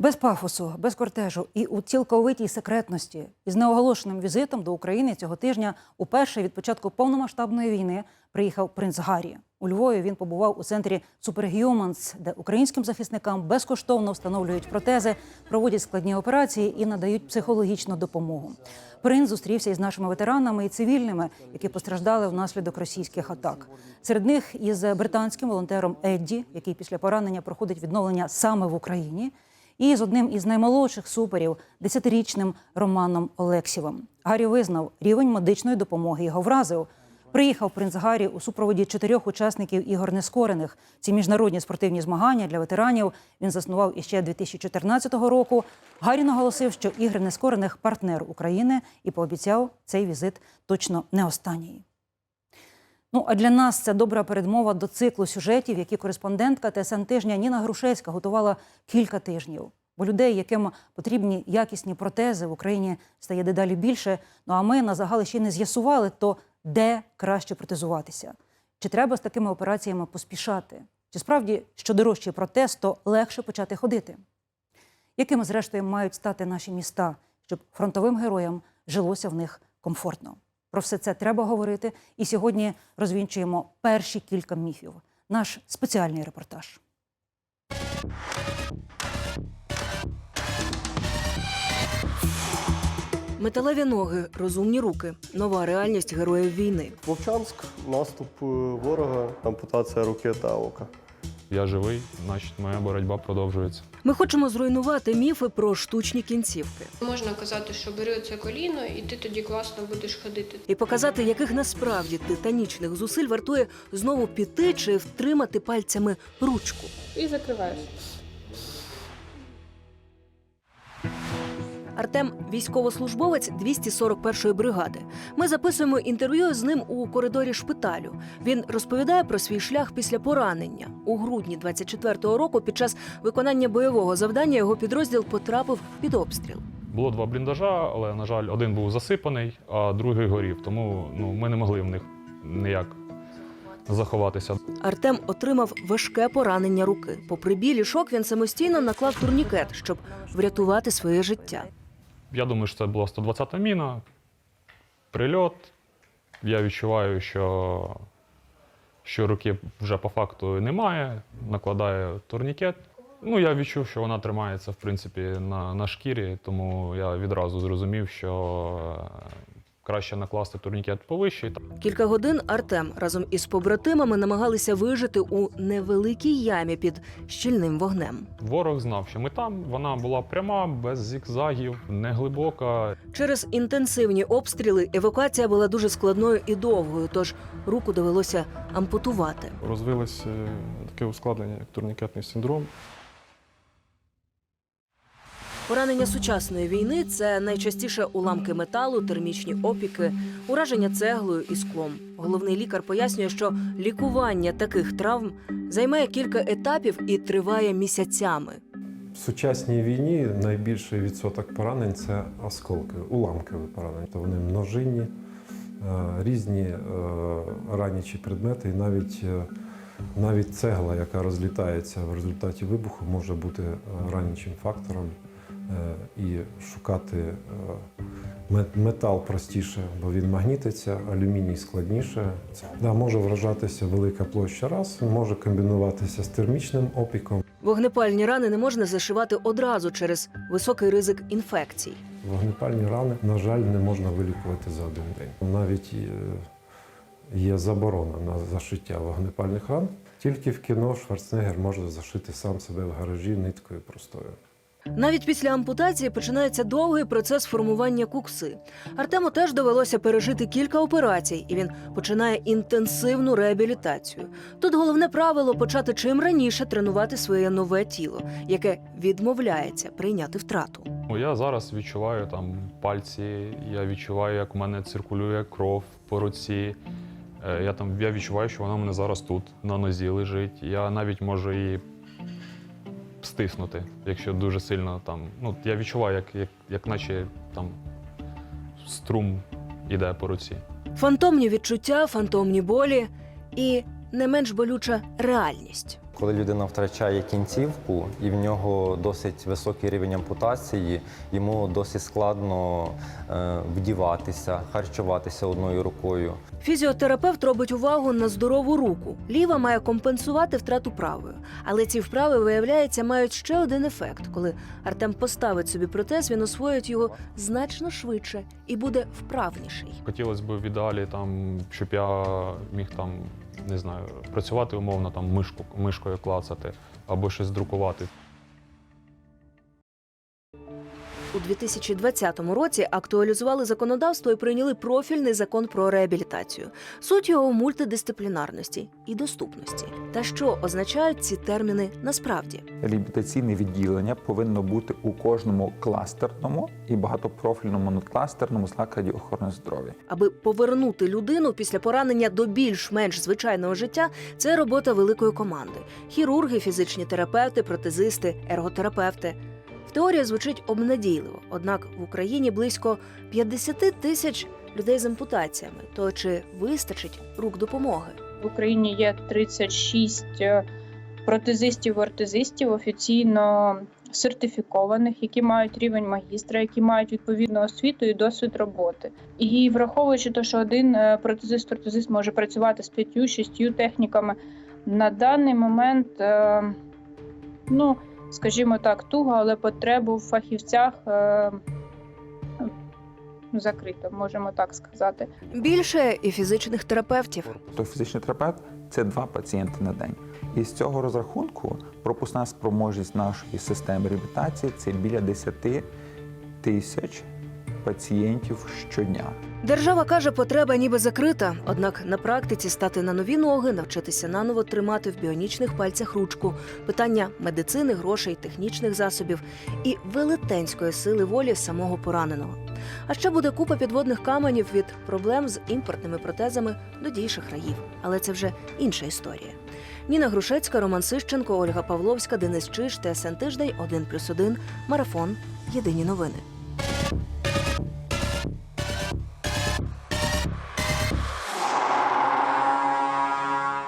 Без пафосу, без кортежу і у цілковитій секретності із неоголошеним візитом до України цього тижня уперше від початку повномасштабної війни приїхав принц Гаррі. У Львові він побував у центрі Superhumans, де українським захисникам безкоштовно встановлюють протези, проводять складні операції і надають психологічну допомогу. Принц зустрівся із нашими ветеранами і цивільними, які постраждали внаслідок російських атак. Серед них із британським волонтером Едді, який після поранення проходить відновлення саме в Україні і з одним із наймолодших суперів, десятирічним Романом Олексєвим. Гаррі визнав, рівень медичної допомоги його вразив. Приїхав принц Гаррі у супроводі чотирьох учасників ігор нескорених. Ці міжнародні спортивні змагання для ветеранів він заснував іще 2014 року. Гаррі наголосив, що ігри нескорених партнер України і пообіцяв цей візит точно не останній. Ну а для нас це добра передмова до циклу сюжетів, які кореспондентка ТСН тижня Ніна Грушевська готувала кілька тижнів. Бо людей, яким потрібні якісні протези в Україні, стає дедалі більше. Ну а ми на загали ще не з'ясували, то де краще протезуватися. Чи треба з такими операціями поспішати? Чи справді, що дорожчий протез, то легше почати ходити? Якими, зрештою, мають стати наші міста, щоб фронтовим героям жилося в них комфортно? Про все це треба говорити. І сьогодні розвінчуємо перші кілька міфів. Наш спеціальний репортаж. Металеві ноги, розумні руки, нова реальність героїв війни. Вовчанськ, наступ е, ворога, ампутація руки та ока. Я живий, значить, моя боротьба продовжується. Ми хочемо зруйнувати міфи про штучні кінцівки Можна казати, що бери це коліно, і ти тоді класно будеш ходити. і показати, яких насправді титанічних зусиль вартує знову піти чи втримати пальцями ручку. І закриваєш. Артем військовослужбовець 241-ї бригади. Ми записуємо інтерв'ю з ним у коридорі шпиталю. Він розповідає про свій шлях після поранення. У грудні 24-го року, під час виконання бойового завдання, його підрозділ потрапив під обстріл. Було два бліндажа, але, на жаль, один був засипаний, а другий горів. Тому ну, ми не могли в них ніяк заховатися. Артем отримав важке поранення руки. Попри біль і шок, він самостійно наклав турнікет, щоб врятувати своє життя. Я думаю, що це була 120-та міна, прильот. Я відчуваю, що, що руки вже по факту немає. Накладаю турнікет. Ну, я відчув, що вона тримається, в принципі, на, на шкірі, тому я відразу зрозумів, що краще накласти турнікет повище. Кілька годин Артем разом із побратимами намагалися вижити у невеликій ямі під щільним вогнем. Ворог знав, що ми там. Вона була пряма, без зігзагів, неглибока. Через інтенсивні обстріли евакуація була дуже складною і довгою, тож руку довелося ампутувати. Розвилось е, таке ускладнення, як турнікетний синдром. Поранення сучасної війни це найчастіше уламки металу, термічні опіки, ураження цеглою і склом. Головний лікар пояснює, що лікування таких травм займає кілька етапів і триває місяцями. В сучасній війні найбільший відсоток поранень це осколки, уламкові поранення. То вони множинні, е, різні е, ранячі предмети, і навіть, е, навіть цегла, яка розлітається в результаті вибуху, може бути ранячим фактором. Е, І шукати е, метал простіше, бо він магнітиться, алюміній складніше. Да, може вражатися велика площа раз, може комбінуватися з термічним опіком. Вогнепальні рани не можна зашивати одразу через високий ризик інфекцій. Вогнепальні рани, на жаль, не можна вилікувати за один день. Навіть е, є заборона на зашиття вогнепальних ран. Тільки в кіно Шварценеггер може зашити сам себе в гаражі ниткою простою. Навіть після ампутації починається довгий процес формування кукси. Артему теж довелося пережити кілька операцій, і він починає інтенсивну реабілітацію. Тут головне правило почати чим раніше тренувати своє нове тіло, яке відмовляється прийняти втрату. Я зараз відчуваю там пальці, я відчуваю, як в мене циркулює кров по руці. Е, Я, там, я відчуваю, що вона в мене зараз тут, на нозі лежить. Я навіть можу її стиснути, якщо дуже сильно там. Ну, я відчуваю, як, як, як наче там струм іде по руці. Фантомні відчуття, фантомні болі і не менш болюча реальність. Коли людина втрачає кінцівку і в нього досить високий рівень ампутації, йому досить складно е, вдіватися, харчуватися одною рукою. Фізіотерапевт робить увагу на здорову руку. Ліва має компенсувати втрату правої. Але ці вправи, виявляється, мають ще один ефект. Коли Артем поставить собі протез, він освоїть його значно швидше і буде вправніший. Хотілося б в ідеалі, там, щоб я міг там, не знаю, працювати умовно там мишку, мишкою клацати або щось друкувати. У 2020 році актуалізували законодавство і прийняли профільний закон про реабілітацію. Суть його мультидисциплінарності і доступності. Та що означають ці терміни насправді? Реабілітаційне відділення повинно бути у кожному кластерному і багатопрофільному надкластерному закладі охорони здоров'я. Аби повернути людину після поранення до більш-менш звичайного життя, це робота великої команди: хірурги, фізичні терапевти, протезисти, ерготерапевти. В теорії звучить обнадійливо, однак в Україні близько 50 тисяч людей з ампутаціями. То чи вистачить рук допомоги? В Україні є 36 е, протезистів-ортезистів офіційно сертифікованих, які мають рівень магістра, які мають відповідну освіту і досвід роботи. І враховуючи те, що один е, протезист-ортезист може працювати з п'ятью-шістю техніками, на даний момент, е, ну скажімо так, туго, але потребу в фахівцях е, закрито, можемо так сказати. Більше і фізичних терапевтів. То фізичний терапевт це два пацієнти на день. І з цього розрахунку пропускна спроможність нашої системи реабілітації це біля 10 тисяч пацієнтів щодня. Держава каже, потреба ніби закрита. Однак на практиці стати на нові ноги, навчитися наново тримати в біонічних пальцях ручку, питання медицини, грошей, технічних засобів і велетенської сили волі самого пораненого. А ще буде купа підводних каменів від проблем з імпортними протезами до дій шахраїв. Але це вже інша історія. Ніна Грушецька, Роман Сищенко, Ольга Павловська, Денис Чиш, ТСН Тиждень, 1+,1, Марафон. Єдині новини.